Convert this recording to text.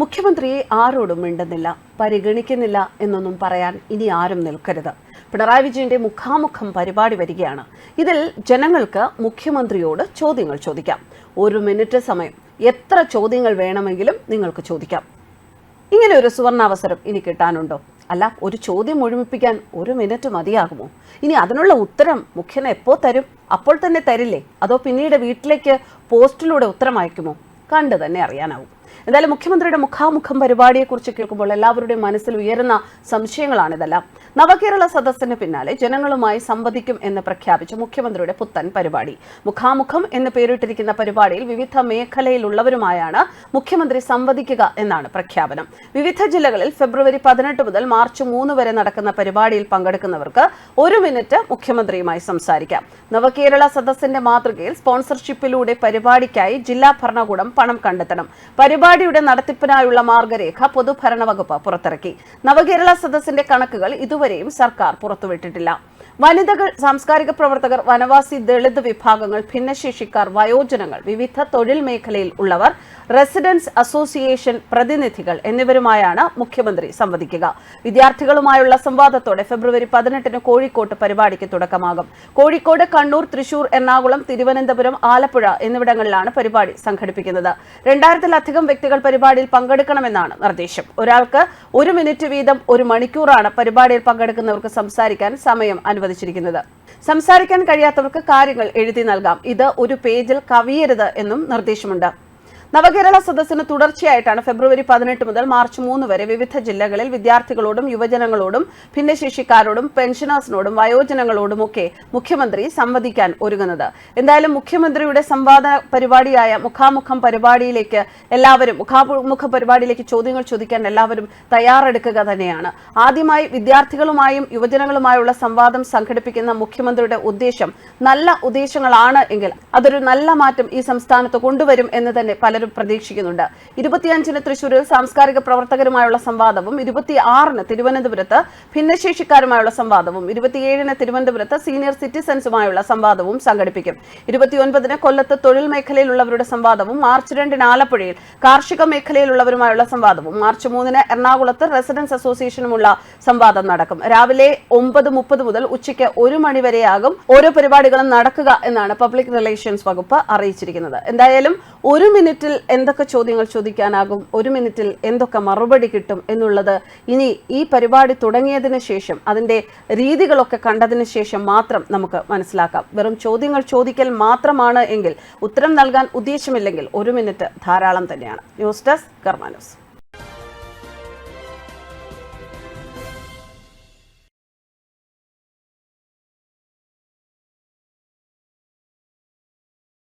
മുഖ്യമന്ത്രിയെ ആരോടും മിണ്ടുന്നില്ല പരിഗണിക്കുന്നില്ല എന്നൊന്നും പറയാൻ ഇനി ആരും നിൽക്കരുത്. പിണറായി വിജയന്റെ മുഖാമുഖം പരിപാടി വരികയാണ്. ഇതിൽ ജനങ്ങൾക്ക് മുഖ്യമന്ത്രിയോട് ചോദ്യങ്ങൾ ചോദിക്കാം. ഒരു മിനിറ്റ് സമയം. എത്ര ചോദ്യങ്ങൾ വേണമെങ്കിലും നിങ്ങൾക്ക് ചോദിക്കാം. ഇങ്ങനെ ഒരു സുവർണാവസരം ഇനി കിട്ടാനുണ്ടോ? അല്ല ഒരു ചോദ്യം ഒഴിമിപ്പിക്കാൻ ഒരു മിനിറ്റ് മതിയാകുമോ? ഇനി അതിനുള്ള ഉത്തരം മുഖ്യൻ എപ്പോൾ തരും? അപ്പോൾ തന്നെ തരില്ലേ? അതോ പിന്നീട് വീട്ടിലേക്ക് പോസ്റ്റിലൂടെ ഉത്തരം അയക്കുമോ? കണ്ടു തന്നെ അറിയാനാവും. എന്തായാലും മുഖ്യമന്ത്രിയുടെ മുഖാമുഖം പരിപാടിയെക്കുറിച്ച് കേൾക്കുമ്പോൾ എല്ലാവരുടെയും മനസ്സിൽ ഉയരുന്ന സംശയങ്ങളാണ് സംശയങ്ങളാണിതെല്ലാം നവകേരള സദസ്സിന് പിന്നാലെ ജനങ്ങളുമായി സംവദിക്കും എന്ന് പ്രഖ്യാപിച്ച മുഖ്യമന്ത്രിയുടെ പുത്തൻ പരിപാടി. മുഖാമുഖം എന്ന് പേരിട്ടിരിക്കുന്ന പരിപാടിയിൽ വിവിധ മേഖലയിലുള്ളവരുമായാണ് മുഖ്യമന്ത്രി സംവദിക്കുക എന്നാണ് പ്രഖ്യാപനം. വിവിധ ജില്ലകളിൽ ഫെബ്രുവരി പതിനെട്ട് മുതൽ മാർച്ച് മൂന്ന് വരെ നടക്കുന്ന പരിപാടിയിൽ പങ്കെടുക്കുന്നവർക്ക് ഒരു മിനിറ്റ് മുഖ്യമന്ത്രിയുമായി സംസാരിക്കാം. നവകേരള സദസ്സിന്റെ മാതൃകയിൽ സ്പോൺസർഷിപ്പിലൂടെ പരിപാടിക്കായി ജില്ലാ ഭരണകൂടം പണം കണ്ടെത്തണം. പരിപാടിയുടെ നടത്തിപ്പിനായുള്ള മാർഗരേഖ പൊതുഭരണ വകുപ്പ് പുറത്തിറക്കി. നവകേരള സദസ്സിന്റെ കണക്കുകൾ ഇതുവരെയും സർക്കാർ പുറത്തുവിട്ടിട്ടില്ല. വനിതകൾ സാംസ്കാരിക പ്രവർത്തകർ വനവാസി ദളിത് വിഭാഗങ്ങൾ ഭിന്നശേഷിക്കാർ വയോജനങ്ങൾ വിവിധ തൊഴിൽ മേഖലയിൽ ഉള്ളവർ റെസിഡൻസ് അസോസിയേഷൻ പ്രതിനിധികൾ എന്നിവരുമായാണ് മുഖ്യമന്ത്രി സംവദിക്കുക. വിദ്യാർത്ഥികളുമായുള്ള സംവാദത്തോടെ ഫെബ്രുവരി പതിനെട്ടിന് കോഴിക്കോട്ട് പരിപാടിക്ക് തുടക്കമാകും. കോഴിക്കോട് കണ്ണൂർ തൃശൂർ എറണാകുളം തിരുവനന്തപുരം ആലപ്പുഴ എന്നിവിടങ്ങളിലാണ് പരിപാടി സംഘടിപ്പിക്കുന്നത്. രണ്ടായിരത്തിലധികം വ്യക്തികൾ പരിപാടിയിൽ പങ്കെടുക്കണമെന്നാണ് നിർദ്ദേശം. ഒരാൾക്ക് ഒരു മിനിറ്റ് വീതം ഒരു മണിക്കൂറാണ് പരിപാടിയിൽ പങ്കെടുക്കുന്നവർക്ക് സംസാരിക്കാൻ സമയം അനുവദിച്ചിരിക്കുന്നത്. സംസാരിക്കാൻ കഴിയാത്തവർക്ക് കാര്യങ്ങൾ എഴുതി നൽകാം. ഇത് ഒരു പേജിൽ കവിയരുത് എന്നും നിർദ്ദേശമുണ്ട്. നവകേരള സദസ്സിന് തുടർച്ചയായിട്ടാണ് ഫെബ്രുവരി പതിനെട്ട് മുതൽ മാർച്ച് മൂന്ന് വരെ വിവിധ ജില്ലകളിൽ വിദ്യാർത്ഥികളോടും യുവജനങ്ങളോടും ഭിന്നശേഷിക്കാരോടും പെൻഷനേഴ്സിനോടും വയോജനങ്ങളോടുമൊക്കെ മുഖ്യമന്ത്രി സംവദിക്കാൻ ഒരുങ്ങുന്നത്. എന്തായാലും മുഖ്യമന്ത്രിയുടെ സംവാദ പരിപാടിയായ മുഖാമുഖം പരിപാടിയിലേക്ക് എല്ലാവരും മുഖാമുഖ പരിപാടിയിലേക്ക് ചോദ്യങ്ങൾ ചോദിക്കാൻ എല്ലാവരും തയ്യാറെടുക്കുക തന്നെയാണ്. ആദ്യമായി വിദ്യാർത്ഥികളുമായും യുവജനങ്ങളുമായുള്ള സംവാദം സംഘടിപ്പിക്കുന്ന മുഖ്യമന്ത്രിയുടെ ഉദ്ദേശം നല്ല ഉദ്ദേശങ്ങളാണ് എങ്കിൽ അതൊരു നല്ല മാറ്റം ഈ സംസ്ഥാനത്ത് കൊണ്ടുവരും എന്ന് തന്നെ പലരും പ്രതീക്ഷിക്കുന്നുണ്ട്. ഇരുപത്തിയഞ്ചിന് തൃശൂരിൽ സാംസ്കാരിക പ്രവർത്തകരുമായുള്ള സംവാദവും ഇരുപത്തി ആറിന് തിരുവനന്തപുരത്ത് ഭിന്നശേഷിക്കാരുമായുള്ള സംവാദവും ഇരുപത്തിയേഴിന് തിരുവനന്തപുരത്ത് സീനിയർ സിറ്റിസൺസുമായുള്ള സംവാദവും സംഘടിപ്പിക്കും. ഇരുപത്തിയൊൻപതിന് കൊല്ലത്ത് തൊഴിൽ മേഖലയിലുള്ളവരുടെ സംവാദവും മാർച്ച് രണ്ടിന് ആലപ്പുഴയിൽ കാർഷിക മേഖലയിലുള്ളവരുമായുള്ള സംവാദവും മാർച്ച് മൂന്നിന് എറണാകുളത്ത് റെസിഡൻസ് അസോസിയേഷനുമുള്ള സംവാദം നടക്കും. രാവിലെ ഒമ്പത് മുപ്പത് മുതൽ ഉച്ചയ്ക്ക് ഒരു മണി വരെയാകും ഓരോ പരിപാടികളും നടക്കുക എന്നാണ് പബ്ലിക് റിലേഷൻസ് വകുപ്പ് അറിയിച്ചിരിക്കുന്നത്. എന്തായാലും ഒരു മിനിറ്റിൽ എന്തൊക്കെ ചോദ്യങ്ങൾ ചോദിക്കാനാകും? ഒരു മിനിറ്റിൽ എന്തൊക്കെ മറുപടി കിട്ടും എന്നുള്ളത് ഇനി ഈ പരിപാടി തുടങ്ങിയതിന് ശേഷം അതിന്റെ രീതികളൊക്കെ കണ്ടതിന് ശേഷം മാത്രം നമുക്ക് മനസ്സിലാക്കാം. വെറും ചോദ്യങ്ങൾ ചോദിക്കൽ മാത്രമാണ് എങ്കിൽ ഉത്തരം നൽകാൻ ഉദ്ദേശമില്ലെങ്കിൽ ഒരു മിനിറ്റ് ധാരാളം തന്നെയാണ്. News desk കർമാനോസ്